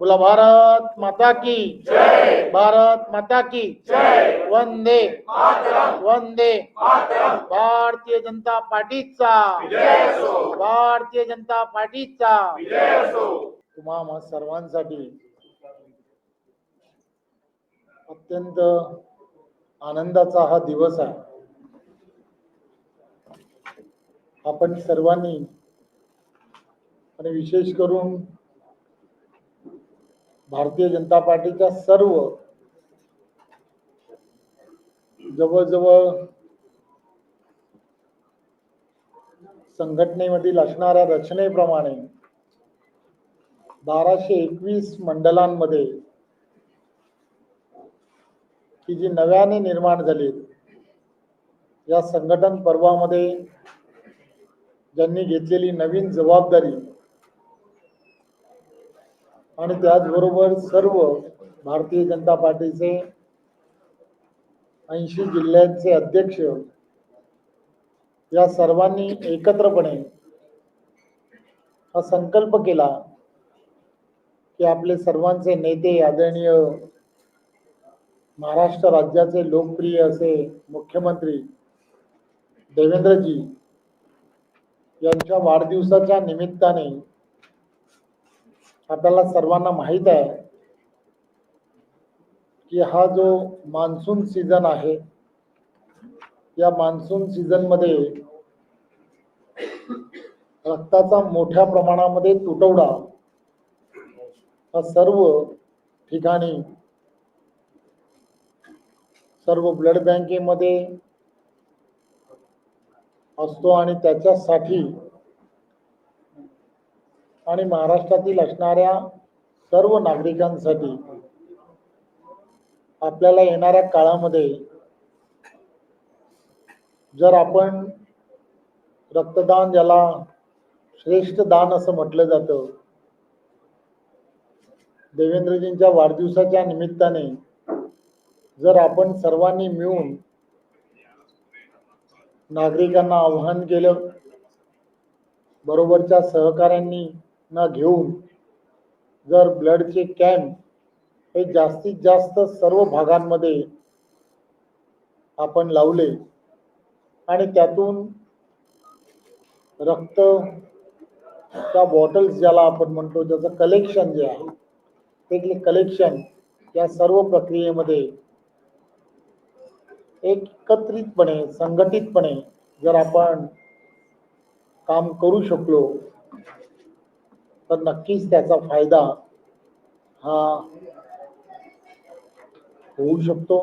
बोला भारत माता की भारत माता की वंदे वंदे भारतीय जनता पार्टीचा। भारतीय जनता पार्टीचा। तुम्हा सर्वांसाठी अत्यंत आनंदाचा हा दिवस आहे. आपण सर्वांनी आणि विशेष करून भारतीय जनता पार्टीच्या सर्व जवळजवळ संघटनेमधील असणाऱ्या रचनेप्रमाणे बाराशे एकवीस मंडलांमध्ये की जी नव्याने निर्माण झाली या संघटन पर्वामध्ये ज्यांनी घेतलेली नवीन जबाबदारी आणि त्याचबरोबर सर्व भारतीय जनता पार्टीचे ऐंशी जिल्ह्यांचे अध्यक्ष या सर्वांनी एकत्रपणे हा संकल्प केला की आपले सर्वांचे नेते आदरणीय महाराष्ट्र राज्याचे लोकप्रिय असे मुख्यमंत्री देवेंद्रजी यांच्या वाढदिवसाच्या निमित्ताने आपल्याला सर्वांना माहीत आहे की हा जो मान्सून सीझन आहे या मान्सून सीझनमध्ये रक्ताचा मोठ्या प्रमाणामध्ये तुटवडा हा सर्व ठिकाणी सर्व ब्लड बँकेमध्ये असतो आणि त्याच्यासाठी आणि महाराष्ट्रातील असणाऱ्या सर्व नागरिकांसाठी आपल्याला येणाऱ्या काळामध्ये जर आपण रक्तदान ज्याला श्रेष्ठ दान असं म्हटलं जातं देवेंद्रजींच्या वाढदिवसाच्या निमित्ताने जर आपण सर्वांनी मिळून नागरिकांना आव्हान केलं बरोबरच्या सहकाऱ्यांनी ना घेऊन जर ब्लडचे कॅम्प हे जास्तीत जास्त सर्व भागांमध्ये आपण लावले आणि त्यातून रक्त त्या बॉटल्स ज्याला आपण म्हणतो त्याचं कलेक्शन जे आहे ते कलेक्शन या सर्व प्रक्रियेमध्ये एकत्रितपणे संघटितपणे जर आपण काम करू शकलो तर नक्कीच त्याचा फायदा हा होऊ शकतो.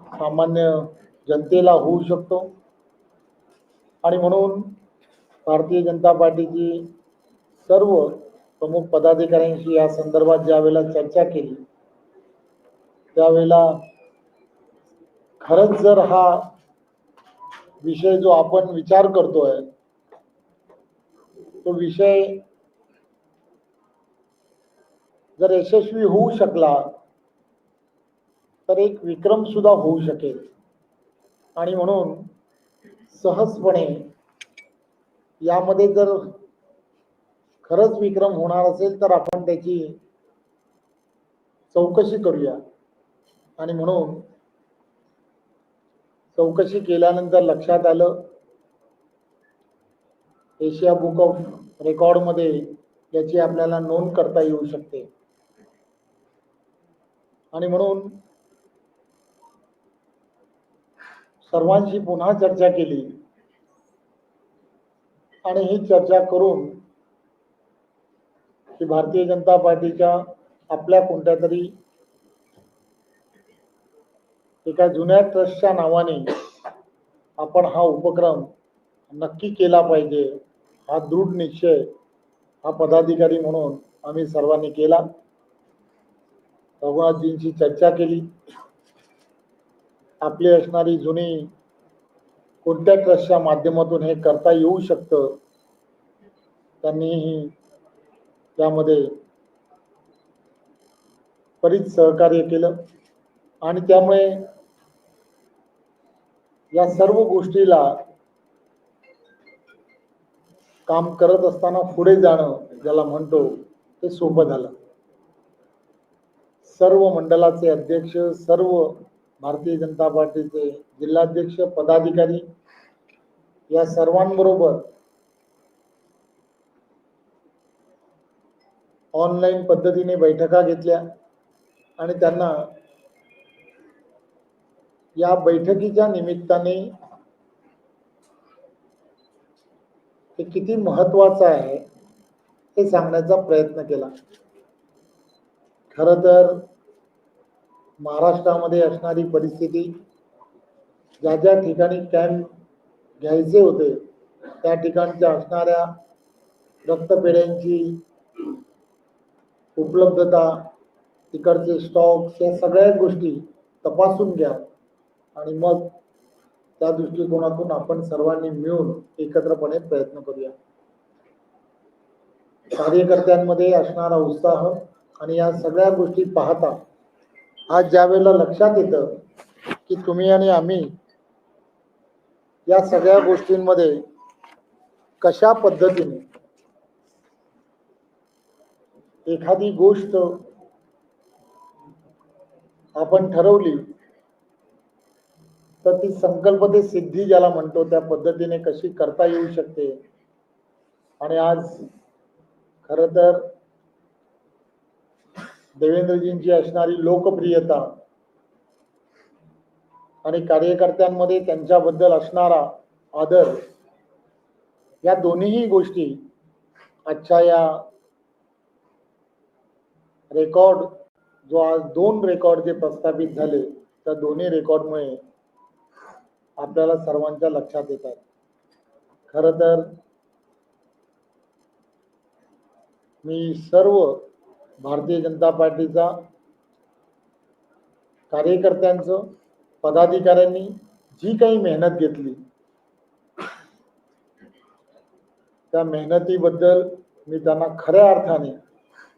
सामान्य जनतेला होऊ शकतो. आणि म्हणून भारतीय जनता पार्टीची सर्व प्रमुख पदाधिकाऱ्यांशी या संदर्भात ज्या वेळेला चर्चा केली त्यावेळेला खरंच जर हा विषय जो आपण विचार करतोय तो विषय जर यशस्वी होऊ शकला तर एक विक्रम सुद्धा होऊ शकेल. आणि म्हणून सहजपणे यामध्ये जर खरंच विक्रम होणार असेल तर आपण त्याची चौकशी करूया. आणि म्हणून चौकशी केल्यानंतर लक्षात आलं एशिया बुक ऑफ रेकॉर्डमध्ये याची आपल्याला नोंद करता येऊ शकते. आणि म्हणून सर्वांशी पुन्हा चर्चा केली. आणि ही चर्चा करून की भारतीय जनता पार्टीच्या आपल्या कोणत्या तरी एका जुन्या ट्रस्टच्या नावाने आपण हा उपक्रम नक्की केला पाहिजे. हा दृढ निश्चय हा पदाधिकारी म्हणून आम्ही सर्वांनी केला. रघुनाथजींची चर्चा केली. आपली असणारी जुनी कोणत्या ट्रस्टच्या माध्यमातून हे करता येऊ शकतं? त्यांनीही त्यामध्ये बरीच सहकार्य केलं. आणि त्यामुळे या सर्व गोष्टीला काम करत असताना पुढे जाणं ज्याला म्हणतो ते सोपं झालं. सर्व मंडळाचे अध्यक्ष सर्व भारतीय जनता पार्टीचे जिल्हाध्यक्ष पदाधिकारी या सर्वांबरोबर ऑनलाईन पद्धतीने बैठका घेतल्या आणि त्यांना या बैठकीच्या निमित्ताने हे किती महत्वाचं आहे हे सांगण्याचा प्रयत्न केला. खर तर महाराष्ट्रामध्ये असणारी परिस्थिती ज्या ज्या ठिकाणी कॅम्प घ्यायचे होते त्या ठिकाणच्या असणाऱ्या रक्तपेढ्यांची उपलब्धता तिकडचे स्टॉक्स या सगळ्या गोष्टी तपासून घ्या आणि मग त्या दृष्टिकोनातून आपण सर्वांनी मिळून एकत्रपणे प्रयत्न करूया. कार्यकर्त्यांमध्ये असणारा उत्साह आणि या सगळ्या गोष्टी पाहता आज ज्या वेळेला लक्षात येतं की तुम्ही आणि आम्ही या सगळ्या गोष्टींमध्ये कशा पद्धतीने एखादी गोष्ट आपण ठरवली तर ती संकल्प ते सिद्धी ज्याला म्हणतो त्या पद्धतीने कशी करता येऊ शकते. आणि आज खर तर देवेंद्रजींची असणारी लोकप्रियता आणि कार्यकर्त्यांमध्ये त्यांच्याबद्दल असणारा आदर या दोन्हीही गोष्टी आजच्या या रेकॉर्ड जो आज दोन रेकॉर्ड जे प्रस्थापित झाले त्या दोन्ही रेकॉर्डमुळे आपल्याला सर्वांच्या लक्षात येतात. खर तर मी सर्व भारतीय जनता पार्टीचा कार्यकर्त्यांचं पदाधिकाऱ्यांनी जी काही मेहनत घेतली त्या मेहनतीबद्दल मी त्यांना खऱ्या अर्थाने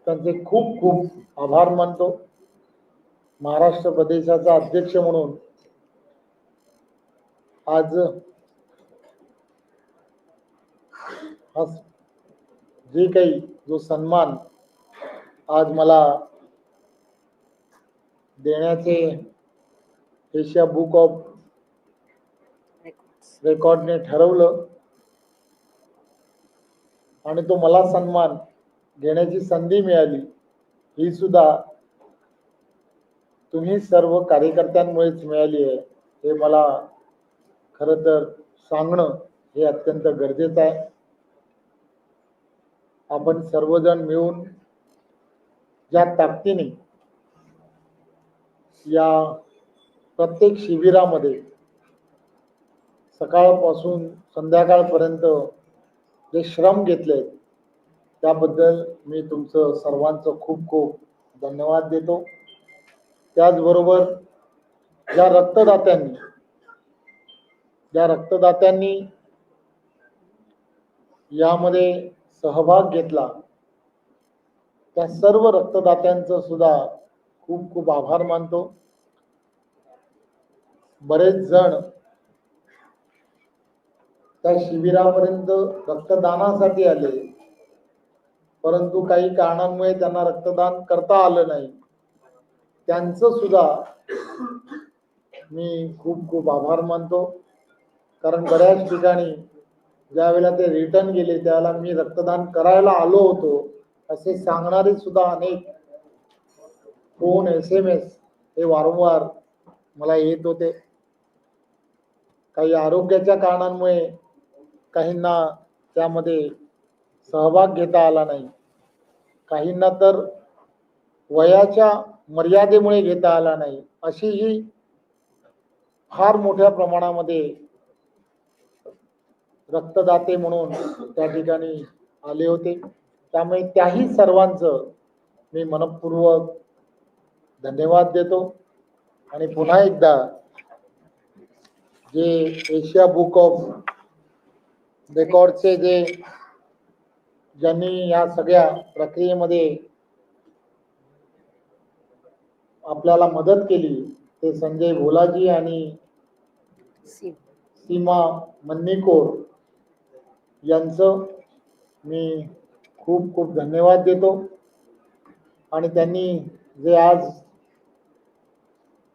त्यांचे खूप खूप आभार मानतो. महाराष्ट्र प्रदेशाचा अध्यक्ष म्हणून आज हा जे काही जो सन्मान आज मला देण्याचे एशिया बुक ऑफ रेकॉर्डने ठरवलं. आणि तो मला सन्मान घेण्याची संधी मिळाली. ही सुद्धा तुम्ही सर्व कार्यकर्त्यांमुळेच मिळाली आहे. हे मला खरं तर सांगणं हे अत्यंत गरजेचं आहे. आपण सर्वजण मिळून ज्या ताकदीने या प्रत्येक शिबिरामध्ये सकाळपासून संध्याकाळपर्यंत जे श्रम घेतले त्याबद्दल मी तुमचं सर्वांचं खूप खूप धन्यवाद देतो. त्याचबरोबर ज्या रक्तदात्यांनी ज्या रक्तदात्यांनी यामध्ये सहभाग घेतला त्या सर्व रक्तदात्यांचं सुद्धा खूप खूप आभार मानतो. बरेच जण त्या शिबिरापर्यंत रक्तदानासाठी आले. परंतु काही कारणांमुळे त्यांना रक्तदान करता आलं नाही. त्यांचं सुद्धा मी खूप खूप आभार मानतो. कारण बऱ्याच ठिकाणी ज्या वेळेला ते रिटर्न गेले त्यावेळेला मी रक्तदान करायला आलो होतो. असे सांगणारे सुद्धा अनेक. फोन एस एम एस हे वारंवार मला येत होते. काही आरोग्याच्या कारणांमुळे काहींना त्यामध्ये सहभाग घेता आला नाही. काहींना तर वयाच्या मर्यादेमुळे घेता आला नाही. अशी ही फार मोठ्या प्रमाणामध्ये रक्तदाते म्हणून त्या ठिकाणी आले होते. त्यामुळे त्याही सर्वांचं मी मनपूर्वक धन्यवाद देतो. आणि पुन्हा एकदा जे एशिया बुक ऑफ रेकॉर्डचे जे ज्यांनी या सगळ्या प्रक्रियेमध्ये आपल्याला मदत केली ते संजय भोलाजी आणि सीमा मन्नीकोर यांचं मी खूप खूप धन्यवाद देतो. आणि त्यांनी जे आज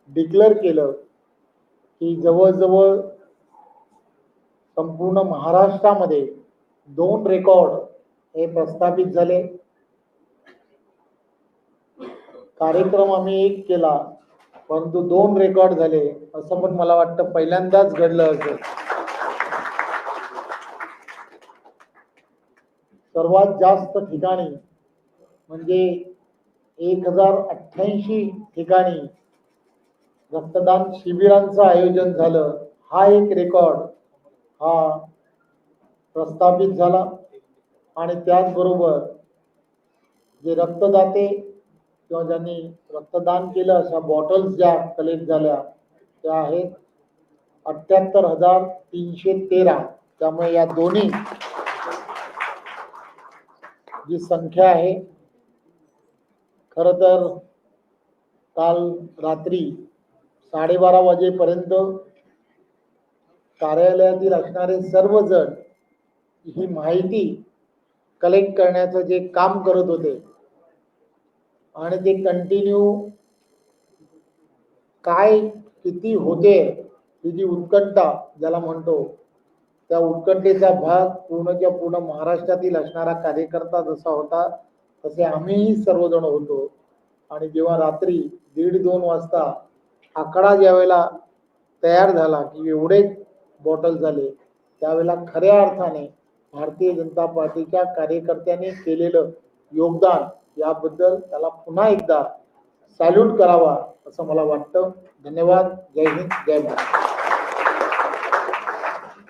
डिक्लेअर केलं की जवळजवळ संपूर्ण महाराष्ट्रामध्ये दोन रेकॉर्ड हे प्रस्थापित झाले. कार्यक्रम आम्ही एक केला परंतु दोन रेकॉर्ड झाले असं पण मला वाटतं पहिल्यांदाच घडलं असेल. सर्वात जास्त ठिकाणी म्हणजे एक हजार अठ्ठ्याऐंशी ठिकाणी रक्तदान शिबिरांचं आयोजन झालं. हा एक रेकॉर्ड हा प्रस्थापित झाला आणि त्याचबरोबर जे रक्तदाते किंवा ज्यांनी रक्तदान केलं अशा बॉटल्स ज्या कलेक्ट झाल्या त्या आहेत अठ्ठ्याहत्तर हजार तीनशे तेरा. त्यामुळे या दोन्ही जी संख्या आहे खरं तर काल रात्री साडेबारा वाजेपर्यंत कार्यालयातील असणारे सर्वजण ही माहिती कलेक्ट करण्याचं जे काम करत होते आणि ते कंटिन्यू काय किती होते ही जी उत्कंठा ज्याला म्हणतो त्या उत्कंठेचा भाग पूर्णच्या पूर्ण महाराष्ट्रातील असणारा कार्यकर्ता जसा होता तसे आम्हीही सर्वजण होतो. आणि जेव्हा रात्री दीड दोन वाजता आकडा ज्यावेळेला तयार झाला की एवढे बॉटल झाले त्यावेळेला खऱ्या अर्थाने भारतीय जनता पार्टीच्या कार्यकर्त्यांनी केलेलं योगदान याबद्दल त्याला पुन्हा एकदा सॅल्यूट करावा असं मला वाटतं. धन्यवाद. जय हिंद. जय भारत.